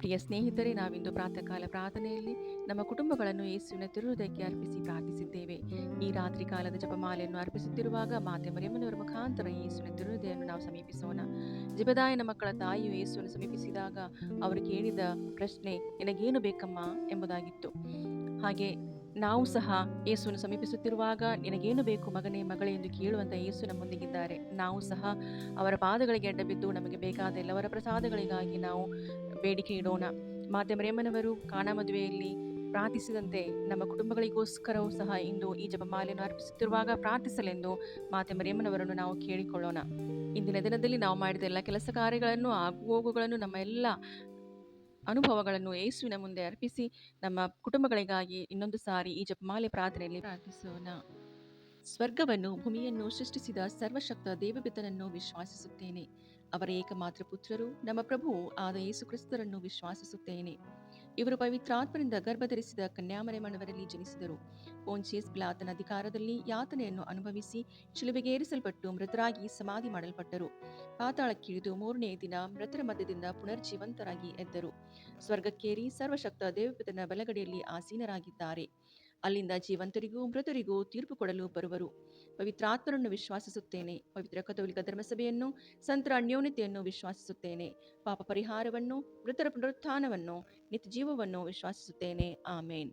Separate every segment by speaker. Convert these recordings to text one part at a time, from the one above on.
Speaker 1: ಪ್ರಿಯ ಸ್ನೇಹಿತರೆ, ನಾವಿಂದು ಪ್ರಾತಃಕಾಲ ಪ್ರಾರ್ಥನೆಯಲ್ಲಿ ನಮ್ಮ ಕುಟುಂಬಗಳನ್ನು ಯೇಸುವಿನ ತಿರುವುದಕ್ಕೆ ಅರ್ಪಿಸಿ ಪ್ರಾರ್ಥಿಸಿದ್ದೇವೆ. ಈ ರಾತ್ರಿ ಕಾಲದ ಜಪಮಾಲೆಯನ್ನು ಅರ್ಪಿಸುತ್ತಿರುವಾಗ ಮಾತೆ ಮರಿಯಮ್ಮನವರ ಮುಖಾಂತರ ಯೇಸುವಿನ ತಿರುವುದೆಯನ್ನು ನಾವು ಸಮೀಪಿಸೋಣ. ಜಪದಾಯನ ಮಕ್ಕಳ ತಾಯಿಯು ಯೇಸುವನ್ನು ಸಮೀಪಿಸಿದಾಗ ಅವರು ಕೇಳಿದ ಪ್ರಶ್ನೆ, ನಿನಗೇನು ಬೇಕಮ್ಮ? ಎಂಬುದಾಗಿತ್ತು. ಹಾಗೆ ನಾವು ಸಹ ಯೇಸುವನ್ನು ಸಮೀಪಿಸುತ್ತಿರುವಾಗ ನಿನಗೇನು ಬೇಕು ಮಗನೇ, ಮಗಳೇ ಎಂದು ಕೇಳುವಂತ ಯೇಸು ನಮ್ಮೊಂದಿಗಿದ್ದಾರೆ ನಾವು ಸಹ ಅವರ ಪಾದಗಳಿಗೆ ಅಡ್ಡಬಿದ್ದು ನಮಗೆ ಬೇಕಾದ ಎಲ್ಲವರ ಪ್ರಸಾದಗಳಿಗಾಗಿ ನಾವು ಬೇಡಿಕೆ ಇಡೋಣ. ಮಾತೆ ಮರಿಯಮ್ಮನವರು ಕಾಣ ಮದುವೆಯಲ್ಲಿ ಪ್ರಾರ್ಥಿಸಿದಂತೆ ನಮ್ಮ ಕುಟುಂಬಗಳಿಗೋಸ್ಕರವೂ ಸಹ ಇಂದು ಈ ಜಪಮಾಲೆಯನ್ನು ಅರ್ಪಿಸುತ್ತಿರುವಾಗ ಪ್ರಾರ್ಥಿಸಲೆಂದು ಮಾತೆ ಮರಿಯಮ್ಮನವರನ್ನು ನಾವು ಕೇಳಿಕೊಳ್ಳೋಣ. ಇಂದಿನ ದಿನದಲ್ಲಿ ನಾವು ಮಾಡಿದ ಎಲ್ಲ ಕೆಲಸ ಕಾರ್ಯಗಳನ್ನು ಆಗುಹೋಗುಗಳನ್ನು ನಮ್ಮ ಎಲ್ಲ ಅನುಭವಗಳನ್ನು ಯೇಸುವಿನ ಮುಂದೆ ಅರ್ಪಿಸಿ ನಮ್ಮ ಕುಟುಂಬಗಳಿಗಾಗಿ ಇನ್ನೊಂದು ಸಾರಿ ಈ ಜಪಮಾಲೆ ಪ್ರಾರ್ಥನೆಯಲ್ಲಿ ಪ್ರಾರ್ಥಿಸೋಣ. ಸ್ವರ್ಗವನ್ನು ಭೂಮಿಯನ್ನು ಸೃಷ್ಟಿಸಿದ ಸರ್ವಶಕ್ತ ದೇವಬಿತನನ್ನು ವಿಶ್ವಾಸಿಸುತ್ತೇನೆ. ಅವರ ಏಕಮಾತ್ರ ಪುತ್ರರು ನಮ್ಮ ಪ್ರಭು ಆದ ಯೇಸು ಕ್ರಿಸ್ತರನ್ನು ವಿಶ್ವಾಸಿಸುತ್ತೇನೆ. ಇವರು ಪವಿತ್ರಾತ್ಮರಿಂದ ಗರ್ಭಧರಿಸಿದ ಕನ್ಯಾಮರೆ ಮನವರಲ್ಲಿ ಜನಿಸಿದರು. ಪೋನ್ಚಿಯಸ್ ಪಿಲಾತನ ಅಧಿಕಾರದಲ್ಲಿ ಯಾತನೆಯನ್ನು ಅನುಭವಿಸಿ ಶಿಲುಬೆಗೇರಿಸಲ್ಪಟ್ಟು ಮೃತರಾಗಿ ಸಮಾಧಿ ಮಾಡಲ್ಪಟ್ಟರು. ಪಾತಾಳಕ್ಕಿಳಿದು ಮೂರನೇ ದಿನ ಮೃತರ ಮಧ್ಯದಿಂದ ಪುನರ್ಜೀವಂತರಾಗಿ ಎದ್ದರು. ಸ್ವರ್ಗಕ್ಕೇರಿ ಸರ್ವಶಕ್ತ ದೇವಪಿತನ ಬಲಗಡೆಯಲ್ಲಿ ಆಸೀನರಾಗಿದ್ದಾರೆ. ಅಲ್ಲಿಂದ ಜೀವಂತರಿಗೂ ಮೃತರಿಗೂ ತೀರ್ಪು ಕೊಡಲು ಬರುವರು. ಪವಿತ್ರಾತ್ಮರನ್ನು ವಿಶ್ವಾಸಿಸುತ್ತೇನೆ. ಪವಿತ್ರ ಕಥೋಲಿಕ ಧರ್ಮಸಭೆಯನ್ನು, ಸಂತರ ಅನ್ಯೋನ್ಯತೆಯನ್ನು ವಿಶ್ವಾಸಿಸುತ್ತೇನೆ. ಪಾಪ ಪರಿಹಾರವನ್ನು, ಮೃತರ ಪುನರುತ್ಥಾನವನ್ನು ನಿತ್ಯ ಜೀವವನ್ನು ವಿಶ್ವಾಸಿಸುತ್ತೇನೆ. ಆಮೇನ್.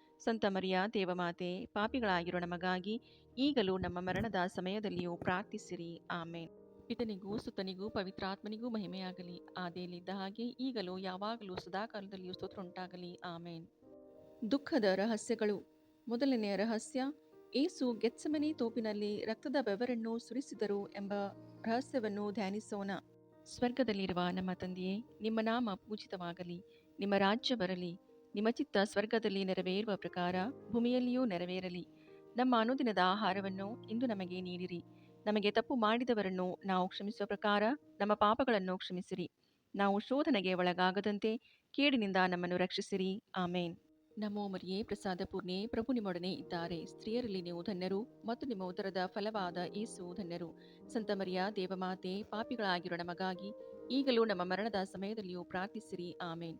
Speaker 1: ಸಂತ ಮರಿಯಾ, ದೇವಮಾತೆ, ಪಾಪಿಗಳಾಗಿರೋ ನಮಗಾಗಿ ಈಗಲೂ ನಮ್ಮ ಮರಣದ ಸಮಯದಲ್ಲಿಯೂ ಪ್ರಾರ್ಥಿಸಿರಿ. ಆಮೇನ್. ಪಿತನಿಗೂ ಸುತನಿಗೂ ಪವಿತ್ರಾತ್ಮನಿಗೂ ಮಹಿಮೆಯಾಗಲಿ. ಆದೇಲಿದ್ದ ಹಾಗೆ ಈಗಲೂ, ಯಾವಾಗಲೂ, ಸದಾಕಾಲದಲ್ಲಿಯೂ ಸ್ತೋತ್ರ ಉಂಟಾಗಲಿ ಆಮೇನ್. ದುಃಖದ ರಹಸ್ಯಗಳು. ಮೊದಲನೆಯ ರಹಸ್ಯ, ಏಸು ಗೆತ್ಸಮನಿ ತೋಪಿನಲ್ಲಿ ರಕ್ತದ ಬೆವರನ್ನು ಸುರಿಸಿದರು ಎಂಬ ರಹಸ್ಯವನ್ನು ಧ್ಯಾನಿಸೋಣ. ಸ್ವರ್ಗದಲ್ಲಿರುವ ನಮ್ಮ ತಂದೆಯೇ, ನಿಮ್ಮ ನಾಮ ಪೂಜಿತವಾಗಲಿ. ನಿಮ್ಮ ರಾಜ್ಯ ಬರಲಿ. ನಿಮ್ಮ ಚಿತ್ತ ಸ್ವರ್ಗದಲ್ಲಿ ನೆರವೇರುವ ಪ್ರಕಾರ ಭೂಮಿಯಲ್ಲಿಯೂ ನೆರವೇರಲಿ. ನಮ್ಮ ಅನುದಿನದ ಆಹಾರವನ್ನು ಇಂದು ನಮಗೆ ನೀಡಿರಿ. ನಮಗೆ ತಪ್ಪು ಮಾಡಿದವರನ್ನು ನಾವು ಕ್ಷಮಿಸುವ ಪ್ರಕಾರ ನಮ್ಮ ಪಾಪಗಳನ್ನು ಕ್ಷಮಿಸಿರಿ. ನಾವು ಶೋಧನೆಗೆ ಒಳಗಾಗದಂತೆ ಕೇಡಿನಿಂದ ನಮ್ಮನ್ನು ರಕ್ಷಿಸಿರಿ. ಆಮೇನ್. ನಮೋ ಮರಿಯೇ, ಪ್ರಸಾದ ಪೂರ್ಣೆ, ಪ್ರಭು ನಿಮ್ಮೊಡನೆ ಇದ್ದಾರೆ. ಸ್ತ್ರೀಯರಲ್ಲಿ ನೀವು ಧನ್ಯರು ಮತ್ತು ನಿಮ್ಮ ಉದರದ ಫಲವಾದ ಏಸು ಧನ್ಯರು. ಸಂತ ಮರಿಯ, ದೇವಮಾತೆ, ಪಾಪಿಗಳಾಗಿರೋ ನಮಗಾಗಿ ಈಗಲೂ ನಮ್ಮ ಮರಣದ ಸಮಯದಲ್ಲಿಯೂ ಪ್ರಾರ್ಥಿಸಿರಿ. ಆಮೇನ್.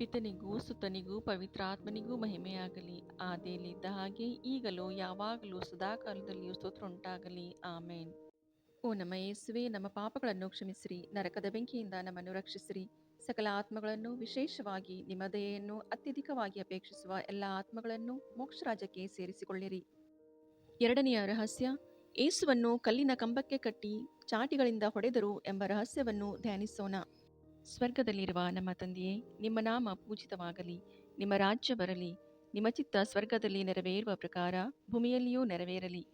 Speaker 1: ಪಿತನಿಗೂ ಸುತನಿಗೂ ಪವಿತ್ರಾತ್ಮನಿಗೂ ಮಹಿಮೆಯಾಗಲಿ. ಆದೇಲಿದ್ದ ಹಾಗೆ ಈಗಲೂ, ಯಾವಾಗಲೂ ಸದಾಕಾಲದಲ್ಲಿಯೂ ಸ್ತೋತ್ರ ಉಂಟಾಗಲಿ ಆಮೇನ್. ಓ ನಮ್ಮ ಯೇಸುವೆ, ನಮ್ಮ ಪಾಪಗಳನ್ನು ಕ್ಷಮಿಸಿರಿ. ನರಕದ ಬೆಂಕಿಯಿಂದ ನಮ್ಮನ್ನು ರಕ್ಷಿಸಿರಿ. ಸಕಲ ಆತ್ಮಗಳನ್ನು ವಿಶೇಷವಾಗಿ ನಿಮ್ಮ ದಯೆಯನ್ನು ಅತ್ಯಧಿಕವಾಗಿ ಅಪೇಕ್ಷಿಸುವ ಎಲ್ಲ ಆತ್ಮಗಳನ್ನು ಮೋಕ್ಷರಾಜಕ್ಕೆ ಸೇರಿಸಿಕೊಳ್ಳಿರಿ. ಎರಡನೆಯ ರಹಸ್ಯ ಏಸುವನ್ನು ಕಲ್ಲಿನ ಕಂಬಕ್ಕೆ ಕಟ್ಟಿ ಚಾಟಿಗಳಿಂದ ಹೊಡೆದರು ಎಂಬ ರಹಸ್ಯವನ್ನು ಧ್ಯಾನಿಸೋಣ. ಸ್ವರ್ಗದಲ್ಲಿರುವ ನಮ್ಮ ತಂದೆಯೇ, ನಿಮ್ಮ ನಾಮ ಪೂಜಿತವಾಗಲಿ, ನಿಮ್ಮ ರಾಜ್ಯ ಬರಲಿ, ನಿಮ್ಮ ಚಿತ್ತ ಸ್ವರ್ಗದಲ್ಲಿ ನೆರವೇರುವ ಪ್ರಕಾರ ಭೂಮಿಯಲ್ಲಿಯೂ ನೆರವೇರಲಿ.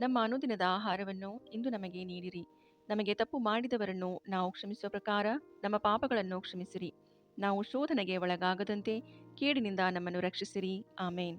Speaker 1: ನಮ್ಮ ಅನುದಿನದ ಆಹಾರವನ್ನು ಇಂದು ನಮಗೆ ನೀಡಿರಿ. ನಮಗೆ ತಪ್ಪು ಮಾಡಿದವರನ್ನು ನಾವು ಕ್ಷಮಿಸುವ ಪ್ರಕಾರ ನಮ್ಮ ಪಾಪಗಳನ್ನು ಕ್ಷಮಿಸಿರಿ. ನಾವು ಶೋಧನೆಗೆ ಒಳಗಾಗದಂತೆ ಕೇಡಿನಿಂದ ನಮ್ಮನ್ನು ರಕ್ಷಿಸಿರಿ. ಆಮೇನ್.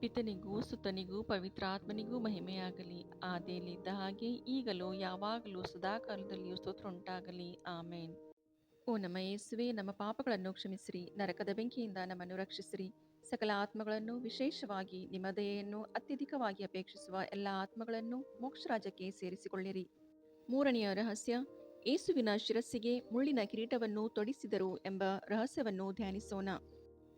Speaker 1: ಪಿತನಿಗೂ ಸುತನಿಗೂ ಪವಿತ್ರಾತ್ಮನಿಗೂ ಮಹಿಮೆಯಾಗಲಿ. ಆದೇಲಿದ್ದ ಹಾಗೆ ಈಗಲೂ ಯಾವಾಗಲೂ ಸದಾಕಾಲದಲ್ಲಿಯೂ ಸ್ತೋತ್ರ ಉಂಟಾಗಲಿ ಆಮೇನ್. ಓ ನಮ್ಮ ಯೇಸುವೆ, ನಮ್ಮ ಪಾಪಗಳನ್ನು ಕ್ಷಮಿಸಿರಿ. ನರಕದ ಬೆಂಕಿಯಿಂದ ನಮ್ಮನ್ನು ರಕ್ಷಿಸಿರಿ. ಸಕಲ ಆತ್ಮಗಳನ್ನು ವಿಶೇಷವಾಗಿ ನಿಮ್ಮ ದಯೆಯನ್ನು ಅತ್ಯಧಿಕವಾಗಿ ಅಪೇಕ್ಷಿಸುವ ಎಲ್ಲ ಆತ್ಮಗಳನ್ನು ಮೋಕ್ಷರಾಜಕ್ಕೆ ಸೇರಿಸಿಕೊಳ್ಳಿರಿ. ಮೂರನೆಯ ರಹಸ್ಯ ಏಸುವಿನ ಶಿರಸ್ಸಿಗೆ ಮುಳ್ಳಿನ ಕಿರೀಟವನ್ನು ತೊಡಿಸಿದರು ಎಂಬ ರಹಸ್ಯವನ್ನು ಧ್ಯಾನಿಸೋಣ.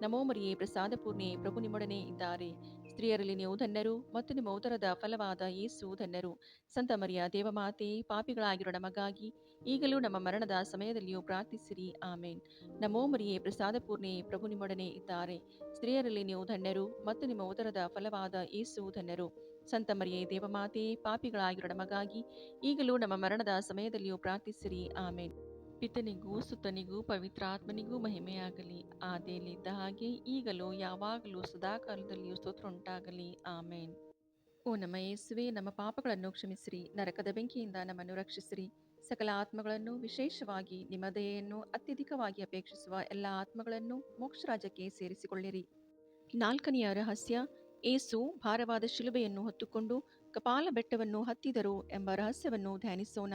Speaker 1: ನಮೋ ಮರಿಯೇ ಪ್ರಸಾದ ಪೂರ್ಣೆ ಪ್ರಭು ನಿಮ್ಮೊಡನೆ ಇದ್ದಾರೆ. ಸ್ತ್ರೀಯರಲ್ಲಿ ನೀವು ಧನ್ಯರು ಮತ್ತು ನಿಮ್ಮ ಉದರದ ಫಲವಾದ ಯೇಸು ಧನ್ಯರು. ಸಂತ ಮರಿಯ, ದೇವಮಾತೆ, ಪಾಪಿಗಳಾಗಿರೋ ನಮಗಾಗಿ ಈಗಲೂ ನಮ್ಮ ಮರಣದ ಸಮಯದಲ್ಲಿಯೂ ಪ್ರಾರ್ಥಿಸಿರಿ. ಆಮೇನ್. ನಮೋ ಮರಿಯೇ ಪ್ರಸಾದ ಪೂರ್ಣೆ ಪ್ರಭು ನಿಮ್ಮೊಡನೆ ಇದ್ದಾರೆ. ಸ್ತ್ರೀಯರಲ್ಲಿ ನೀವು ಧನ್ಯರು ಮತ್ತು ನಿಮ್ಮ ಉದರದ ಫಲವಾದ ಯೇಸು ಧನ್ಯರು. ಸಂತ ಮರಿಯೇ, ದೇವಮಾತೆ, ಪಾಪಿಗಳಾಗಿರೋ ನಮಗಾಗಿ ಈಗಲೂ ನಮ್ಮ ಮರಣದ ಸಮಯದಲ್ಲಿಯೂ ಪ್ರಾರ್ಥಿಸಿರಿ. ಆಮೇನ್. ಪಿತನಿಗೂ ಸುತನಿಗೂ, ಪವಿತ್ರಾತ್ಮನಿಗೂ ಮಹಿಮೆಯಾಗಲಿ. ಆದೇಲಿದ್ದ ಹಾಗೆ ಈಗಲೂ, ಯಾವಾಗಲೂ, ಸದಾಕಾಲದಲ್ಲಿಯೂ ಸ್ತೋತ್ರ ಉಂಟಾಗಲಿ ಆಮೇನ್. ಓ ನಮ್ಮ ಯೇಸುವೆ, ನಮ್ಮ ಪಾಪಗಳನ್ನು ಕ್ಷಮಿಸಿರಿ. ನರಕದ ಬೆಂಕಿಯಿಂದ ನಮ್ಮನ್ನು ರಕ್ಷಿಸಿರಿ. ಸಕಲ ಆತ್ಮಗಳನ್ನು ವಿಶೇಷವಾಗಿ ನಿಮ್ಮ ದಯೆಯನ್ನು ಅತ್ಯಧಿಕವಾಗಿ ಅಪೇಕ್ಷಿಸುವ ಎಲ್ಲ ಆತ್ಮಗಳನ್ನು ಮೋಕ್ಷರಾಜಕ್ಕೆ ಸೇರಿಸಿಕೊಳ್ಳಿರಿ. ನಾಲ್ಕನೆಯ ರಹಸ್ಯ, ಏಸು ಭಾರವಾದ ಶಿಲುಬೆಯನ್ನು ಹೊತ್ತುಕೊಂಡು ಕಪಾಲ ಬೆಟ್ಟವನ್ನು ಹತ್ತಿದರು ಎಂಬ ರಹಸ್ಯವನ್ನು ಧ್ಯಾನಿಸೋಣ.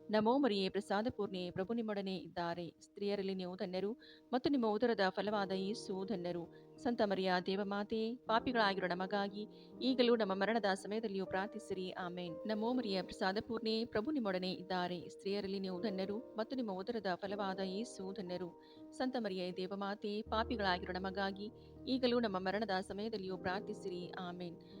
Speaker 1: ನಮೋ ಮರಿಯೇ, ಪ್ರಸಾದ ಪೂರ್ಣೆ, ಪ್ರಭು ನಿಮ್ಮೊಡನೆ ಇದ್ದಾರೆ. ಸ್ತ್ರೀಯರಲ್ಲಿ ನೀವು ಧನ್ಯರು ಮತ್ತು ನಿಮ್ಮ ಉದರದ ಫಲವಾದ ಯೇಸು ಧನ್ಯರು. ಸಂತ ಮರಿಯ, ದೇವಮಾತೆ, ಪಾಪಿಗಳಾಗಿರೋ ನಮಗಾಗಿ ಈಗಲೂ ನಮ್ಮ ಮರಣದ ಸಮಯದಲ್ಲಿಯೂ ಪ್ರಾರ್ಥಿಸಿರಿ. ಆಮೇನ್. ನಮೋ ಮರಿಯ, ಪ್ರಸಾದ ಪೂರ್ಣೆ, ಪ್ರಭು ನಿಮ್ಮೊಡನೆ ಇದ್ದಾರೆ. ಸ್ತ್ರೀಯರಲ್ಲಿ ನೀವು ಧನ್ಯರು ಮತ್ತು ನಿಮ್ಮ ಉದರದ ಫಲವಾದ ಯೇಸು ಧನ್ಯರು. ಸಂತ ಮರಿಯ, ದೇವಮಾತೆ, ಪಾಪಿಗಳಾಗಿರೋ ನಮಗಾಗಿ ಈಗಲೂ ನಮ್ಮ ಮರಣದ ಸಮಯದಲ್ಲಿಯೂ ಪ್ರಾರ್ಥಿಸಿರಿ. ಆಮೇನ್.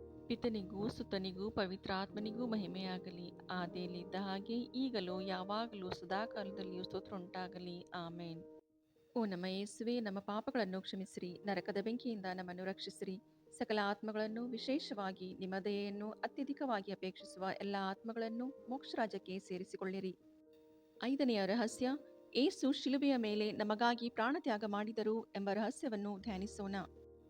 Speaker 1: ಪಿತನಿಗೂ ಸುತನಿಗೂ ಪವಿತ್ರಾತ್ಮನಿಗೂ ಮಹಿಮೆಯಾಗಲಿ ಆದೇಲಿದ್ದ ಹಾಗೆ ಈಗಲೂ ಯಾವಾಗಲೂ ಸದಾಕಾಲದಲ್ಲಿಯೂ ಸ್ತೋತ್ರ ಉಂಟಾಗಲಿ ಆಮೇನ್. ಓ ನಮ್ಮ ಯೇಸುವೆ, ನಮ್ಮ ಪಾಪಗಳನ್ನು ಕ್ಷಮಿಸಿರಿ, ನರಕದ ಬೆಂಕಿಯಿಂದ ನಮ್ಮನ್ನು ರಕ್ಷಿಸಿರಿ. ಸಕಲ ಆತ್ಮಗಳನ್ನು ವಿಶೇಷವಾಗಿ ನಿಮ್ಮ ದಯೆಯನ್ನು ಅತ್ಯಧಿಕವಾಗಿ ಅಪೇಕ್ಷಿಸುವ ಎಲ್ಲ ಆತ್ಮಗಳನ್ನು ಮೋಕ್ಷರಾಜಕ್ಕೆ ಸೇರಿಸಿಕೊಳ್ಳಿರಿ. ಐದನೆಯ ರಹಸ್ಯ, ಏಸು ಶಿಲುಬೆಯ ಮೇಲೆ ನಮಗಾಗಿ ಪ್ರಾಣತ್ಯಾಗ ಮಾಡಿದರು ಎಂಬ ರಹಸ್ಯವನ್ನು ಧ್ಯಾನಿಸೋಣ.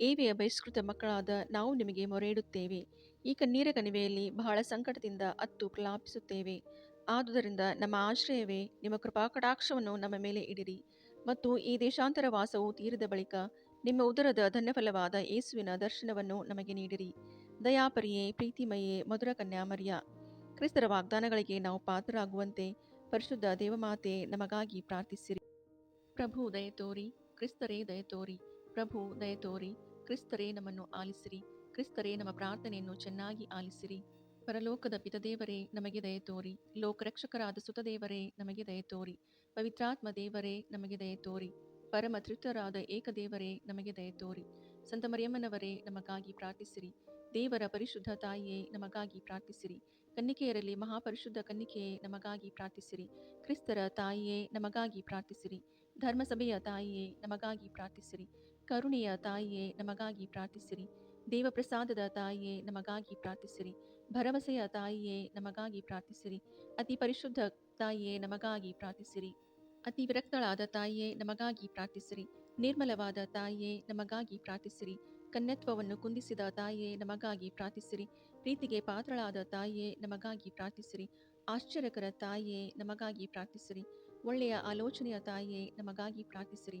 Speaker 1: ಏವೆಯ ಬಹಿಷ್ಕೃತ ಮಕ್ಕಳಾದ ನಾವು ನಿಮಗೆ ಮೊರೆ ಇಡುತ್ತೇವೆ ಈ ಕಣ್ಣೀರ ಕಣಿವೆಯಲ್ಲಿ ಬಹಳ ಸಂಕಟದಿಂದ ಅತ್ತು ಕ್ಲಾಪಿಸುತ್ತೇವೆ ಆದುದರಿಂದ ನಮ್ಮ ಆಶ್ರಯವೇ, ನಿಮ್ಮ ಕೃಪಾ ಕಟಾಕ್ಷವನ್ನು ನಮ್ಮ ಮೇಲೆ ಇಡಿರಿ. ಮತ್ತು ಈ ದೇಶಾಂತರ ವಾಸವು ತೀರಿದ ಬಳಿಕ ನಿಮ್ಮ ಉದರದ ಧನ್ಯಫಲವಾದ ಯೇಸುವಿನ ದರ್ಶನವನ್ನು ನಮಗೆ ನೀಡಿರಿ. ದಯಾಪರಿಯೇ, ಪ್ರೀತಿಮಯೇ, ಮಧುರ ಕನ್ಯಾಮರ್ಯ ಕ್ರಿಸ್ತರ ವಾಗ್ದಾನಗಳಿಗೆ ನಾವು ಪಾತ್ರರಾಗುವಂತೆ ಪರಿಶುದ್ಧ ದೇವಮಾತೆ ನಮಗಾಗಿ ಪ್ರಾರ್ಥಿಸಿರಿ. ಪ್ರಭು ದಯತೋರಿ ಕ್ರಿಸ್ತರೇ, ದಯ ತೋರಿ. ಪ್ರಭು, ದಯ ತೋರಿ. ಕ್ರಿಸ್ತರೇ ನಮ್ಮನ್ನು ಆಲಿಸಿರಿ. ಕ್ರಿಸ್ತರೇ ನಮ್ಮ ಪ್ರಾರ್ಥನೆಯನ್ನು ಚೆನ್ನಾಗಿ ಆಲಿಸಿರಿ. ಪರಲೋಕದ ಪಿತದೇವರೇ, ನಮಗೆ ದಯ ತೋರಿ. ಲೋಕರಕ್ಷಕರಾದ ಸುತದೇವರೇ, ನಮಗೆ ದಯ ತೋರಿ. ಪವಿತ್ರಾತ್ಮ ದೇವರೇ, ನಮಗೆ ದಯ ತೋರಿ. ಪರಮ ತೃಪ್ತರಾದ ಏಕದೇವರೇ, ನಮಗೆ ದಯ ತೋರಿ. ಸಂತ ಮರಿಯಮ್ಮನವರೇ, ನಮಗಾಗಿ ಪ್ರಾರ್ಥಿಸಿರಿ. ದೇವರ ಪರಿಶುದ್ಧ ತಾಯಿಯೇ, ನಮಗಾಗಿ ಪ್ರಾರ್ಥಿಸಿರಿ. ಕನ್ನಿಕೆಯರಲ್ಲಿ ಮಹಾಪರಿಶುದ್ಧ ಕನ್ನಿಕೆಯೇ, ನಮಗಾಗಿ ಪ್ರಾರ್ಥಿಸಿರಿ. ಕ್ರಿಸ್ತರ ತಾಯಿಯೇ, ನಮಗಾಗಿ ಪ್ರಾರ್ಥಿಸಿರಿ. ಧರ್ಮಸಭೆಯ ತಾಯಿಯೇ, ನಮಗಾಗಿ ಪ್ರಾರ್ಥಿಸಿರಿ. ಕರುಣೆಯ ತಾಯಿಯೇ ನಮಗಾಗಿ ಪ್ರಾರ್ಥಿಸಿರಿ ದೇವಪ್ರಸಾದದ ತಾಯಿಯೇ ನಮಗಾಗಿ ಪ್ರಾರ್ಥಿಸಿರಿ ಭರವಸೆಯ ತಾಯಿಯೇ ನಮಗಾಗಿ ಪ್ರಾರ್ಥಿಸಿರಿ ಅತಿ ಪರಿಶುದ್ಧ ತಾಯಿಯೇ ನಮಗಾಗಿ ಪ್ರಾರ್ಥಿಸಿರಿ ಅತಿ ವಿರಕ್ತಳಾದ ತಾಯಿಯೇ ನಮಗಾಗಿ ಪ್ರಾರ್ಥಿಸಿರಿ ನಿರ್ಮಲವಾದ ತಾಯಿಯೇ ನಮಗಾಗಿ ಪ್ರಾರ್ಥಿಸಿರಿ ಕನ್ಯತ್ವವನ್ನು ಕುಂದಿಸಿದ ತಾಯಿಯೇ ನಮಗಾಗಿ ಪ್ರಾರ್ಥಿಸಿರಿ ಪ್ರೀತಿಗೆ ಪಾತ್ರಳಾದ ತಾಯಿಯೇ ನಮಗಾಗಿ ಪ್ರಾರ್ಥಿಸಿರಿ ಆಶ್ಚರ್ಯಕರ ತಾಯಿಯೇ ನಮಗಾಗಿ ಪ್ರಾರ್ಥಿಸಿರಿ ಒಳ್ಳೆಯ ಆಲೋಚನೆಯ ತಾಯಿಯೇ ನಮಗಾಗಿ ಪ್ರಾರ್ಥಿಸಿರಿ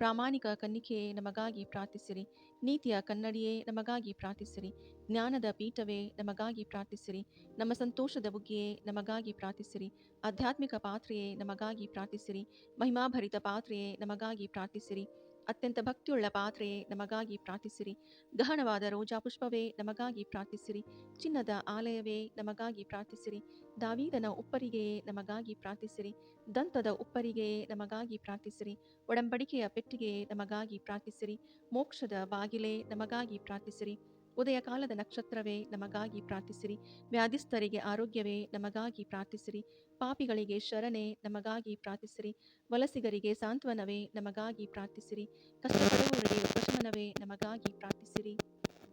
Speaker 1: ಪ್ರಾಮಾಣಿಕ ಕನ್ನಿಕೆಯೇ ನಮಗಾಗಿ ಪ್ರಾರ್ಥಿಸಿರಿ. ನೀತಿಯ ಕನ್ನಡಿಯೇ ನಮಗಾಗಿ ಪ್ರಾರ್ಥಿಸಿರಿ. ಜ್ಞಾನದ ಪೀಠವೇ ನಮಗಾಗಿ ಪ್ರಾರ್ಥಿಸಿರಿ. ನಮ್ಮ ಸಂತೋಷದ ಬುಗ್ಗೆಯೇ ನಮಗಾಗಿ ಪ್ರಾರ್ಥಿಸಿರಿ. ಆಧ್ಯಾತ್ಮಿಕ ಪಾತ್ರೆಯೇ ನಮಗಾಗಿ ಪ್ರಾರ್ಥಿಸಿರಿ. ಮಹಿಮಾಭರಿತ ಪಾತ್ರೆಯೇ ನಮಗಾಗಿ ಪ್ರಾರ್ಥಿಸಿರಿ. ಅತ್ಯಂತ ಭಕ್ತಿಯುಳ್ಳ ಪಾತ್ರೆಯೇ ನಮಗಾಗಿ ಪ್ರಾರ್ಥಿಸಿರಿ. ಗಹನವಾದ ರೋಜಾ ಪುಷ್ಪವೇ ನಮಗಾಗಿ ಪ್ರಾರ್ಥಿಸಿರಿ. ಚಿನ್ನದ ಆಲಯವೇ ನಮಗಾಗಿ ಪ್ರಾರ್ಥಿಸಿರಿ. ದಾವೀದನ ಉಪ್ಪರಿಗೆಯೇ ನಮಗಾಗಿ ಪ್ರಾರ್ಥಿಸಿರಿ. ದಂತದ ಉಪ್ಪರಿಗೆಯೇ ನಮಗಾಗಿ ಪ್ರಾರ್ಥಿಸಿರಿ. ಒಡಂಬಡಿಕೆಯ ಪೆಟ್ಟಿಗೆಯೇ ನಮಗಾಗಿ ಪ್ರಾರ್ಥಿಸಿರಿ. ಮೋಕ್ಷದ ಬಾಗಿಲೇ ನಮಗಾಗಿ ಪ್ರಾರ್ಥಿಸಿರಿ. ಉದಯ ಕಾಲದ ನಕ್ಷತ್ರವೇ ನಮಗಾಗಿ ಪ್ರಾರ್ಥಿಸಿರಿ ವ್ಯಾಧಿಸ್ಥರಿಗೆ ಆರೋಗ್ಯವೇ ನಮಗಾಗಿ ಪ್ರಾರ್ಥಿಸಿರಿ ಪಾಪಿಗಳಿಗೆ ಶರಣೆ ನಮಗಾಗಿ ಪ್ರಾರ್ಥಿಸಿರಿ ವಲಸಿಗರಿಗೆ ಸಾಂತ್ವನವೇ ನಮಗಾಗಿ ಪ್ರಾರ್ಥಿಸಿರಿ ಕಷ್ಟಪಡುವವರಿಗೆ ಉಪಶಮನವೇ ನಮಗಾಗಿ ಪ್ರಾರ್ಥಿಸಿರಿ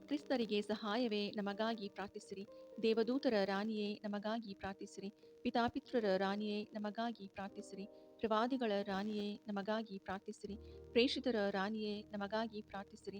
Speaker 1: ಕ್ರಿಸ್ತರಿಗೆ ಸಹಾಯವೇ ನಮಗಾಗಿ ಪ್ರಾರ್ಥಿಸಿರಿ ದೇವದೂತರ ರಾಣಿಯೇ ನಮಗಾಗಿ ಪ್ರಾರ್ಥಿಸಿರಿ ಪಿತಾಪಿತೃರ ರಾಣಿಯೇ ನಮಗಾಗಿ ಪ್ರಾರ್ಥಿಸಿರಿ ಪ್ರವಾದಿಗಳ ರಾಣಿಯೇ ನಮಗಾಗಿ ಪ್ರಾರ್ಥಿಸಿರಿ ಪ್ರೇಷಿತರ ರಾಣಿಯೇ ನಮಗಾಗಿ ಪ್ರಾರ್ಥಿಸಿರಿ